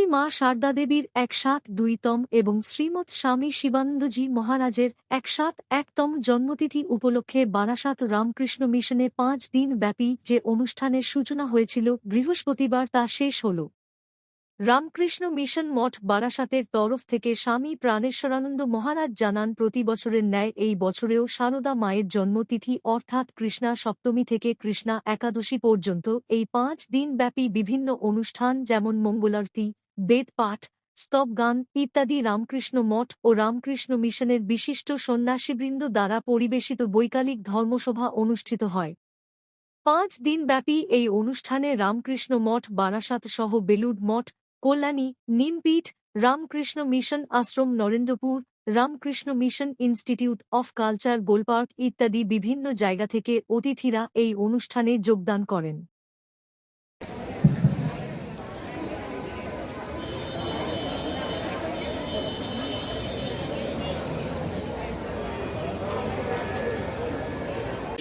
মা শারদা দেবীর একসাথ দুইতম এবং শ্রীমৎ স্বামী শিবানন্দজি মহারাজের একসাথ একতম জন্মতিথি উপলক্ষে বারাসাত রামকৃষ্ণ মিশনে পাঁচ দিন ব্যাপী যে অনুষ্ঠানের সূচনা হয়েছিল বৃহস্পতিবার তা শেষ হল। রামকৃষ্ণ মিশন মঠ বারাসাতের তরফ থেকে স্বামী প্রাণেশ্বরানন্দ মহারাজ জানান, প্রতি বছরের ন্যায় এই বছরেও সারদা মায়ের জন্মতিথি অর্থাৎ কৃষ্ণা সপ্তমী থেকে কৃষ্ণা একাদশী পর্যন্ত এই পাঁচ দিনব্যাপী বিভিন্ন অনুষ্ঠান যেমন মঙ্গলারতি বেদপাঠ, স্তবগান ইত্যাদি রামকৃষ্ণ মঠ ও রামকৃষ্ণ মিশনের বিশিষ্ট সন্ন্যাসীবৃন্দ দ্বারা পরিবেশিত বৈকালিক ধর্মসভা অনুষ্ঠিত হয়। পাঁচ দিনব্যাপী এই অনুষ্ঠানে রামকৃষ্ণ মঠ, বারাসাত সহ Belur Math, Kalyani, Nimpith, Ramakrishna Mission Ashram Narendrapur, Ramakrishna Mission Institute of Culture Golpark ইত্যাদি বিভিন্ন জায়গা থেকে অতিথিরা এই অনুষ্ঠানে যোগদান করেন।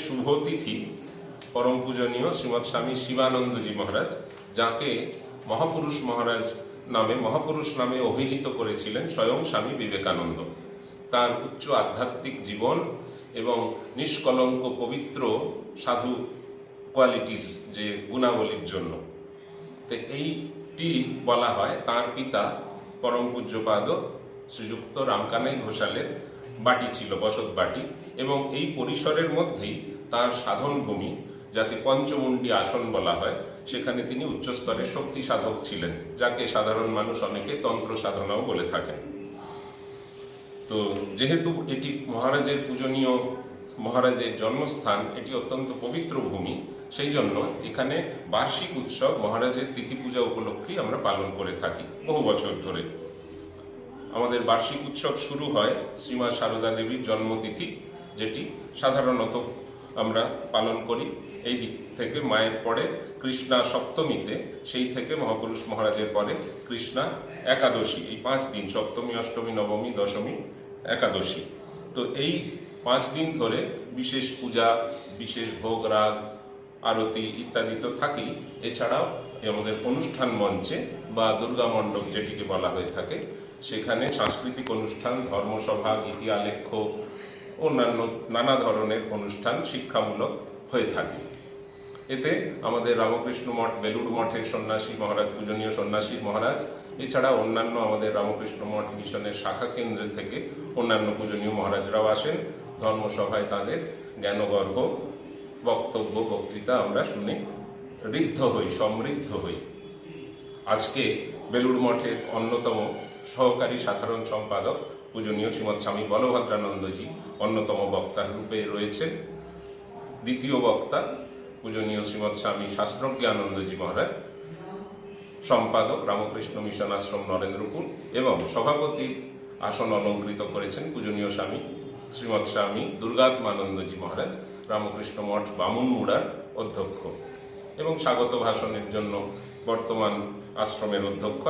শুভ তিথি পরম পূজনীয় শ্রীমৎ স্বামী শিবানন্দজি মহারাজ, যাকে মহাপুরুষ মহারাজ নামে, মহাপুরুষ নামে অভিহিত করেছিলেন স্বয়ং স্বামী বিবেকানন্দ। তার উচ্চ আধ্যাত্মিক জীবন এবং নিষ্কলঙ্ক পবিত্র সাধু কোয়ালিটিস যে গুণাবলীর জন্য। তো এইটি বলা হয় তার পিতা পরম পূজ্যপাদ শ্রীযুক্ত রামকানাই ঘোষালের বাটি ছিল, বসত বাটি, এবং এই পরিসরের মধ্যেই তার সাধন ভূমি, যাকে পঞ্চমুণ্ডী আসন বলা হয়, সেখানে তিনি উচ্চস্তরের শক্তি সাধক ছিলেন, যাকে সাধারণ মানুষ অনেকে তন্ত্র সাধনাও বলে থাকেন। তো যেহেতু এটি মহারাজের পূজনীয়, মহারাজের জন্মস্থান, এটি অত্যন্ত পবিত্র ভূমি, সেই জন্য এখানে বার্ষিক উৎসব মহারাজের তিথি পূজা উপলক্ষেই আমরা পালন করে থাকি, বহু বছর ধরে। আমাদের বার্ষিক উৎসব শুরু হয় শ্রীমা সারদা দেবীর জন্মতিথি, যেটি সাধারণত আমরা পালন করি। এই দিক থেকে মায়ের পরে কৃষ্ণা সপ্তমীতে, সেই থেকে মহাপুরুষ মহারাজের পরে কৃষ্ণা একাদশী, এই পাঁচ দিন, সপ্তমী, অষ্টমী, নবমী, দশমী, একাদশী। তো এই পাঁচ দিন ধরে বিশেষ পূজা, বিশেষ ভোগ, রাগ, আরতি ইত্যাদি তো থাকেই। এছাড়াও আমাদের অনুষ্ঠান মঞ্চে বা দুর্গা মণ্ডপ যেটিকে বলা হয়ে থাকে সেখানে সাংস্কৃতিক অনুষ্ঠান, ধর্মসভা, গীতি, আলেখ্য অন্যান্য নানা ধরনের অনুষ্ঠান শিক্ষামূলক হয়ে থাকে। এতে আমাদের রামকৃষ্ণ মঠ, বেলুড় মঠের সন্ন্যাসী মহারাজ, পূজনীয় সন্ন্যাসী মহারাজ এছাড়া অন্যান্য আমাদের রামকৃষ্ণ মঠ মিশনের শাখা কেন্দ্র থেকে অন্যান্য পূজনীয় মহারাজরাও আসেন। ধর্মসভায় তাদের জ্ঞানগর্ভ, বক্তব্য, বক্তৃতা আমরা শুনে ঋদ্ধ হই, সমৃদ্ধ হই। আজকে বেলুড় মঠের অন্যতম সহকারী সাধারণ সম্পাদক পূজনীয় শ্রীমৎ স্বামী বলভদ্রানন্দজি, অন্যতম বক্তা রূপে রয়েছেন দ্বিতীয় বক্তা পূজনীয় শ্রীমৎ স্বামী শাস্ত্রজ্ঞানন্দজি মহারাজ, সম্পাদক রামকৃষ্ণ মিশন আশ্রম নরেন্দ্রপুর এবং সভাপতির আসন অলঙ্কৃত করেছেন পূজনীয় স্বামী শ্রীমৎ স্বামী দুর্গাত্মানন্দজি মহারাজ, রামকৃষ্ণ মঠ বামুন মুড়ার অধ্যক্ষ এবং স্বাগত ভাষণের জন্য বর্তমান আশ্রমের অধ্যক্ষ।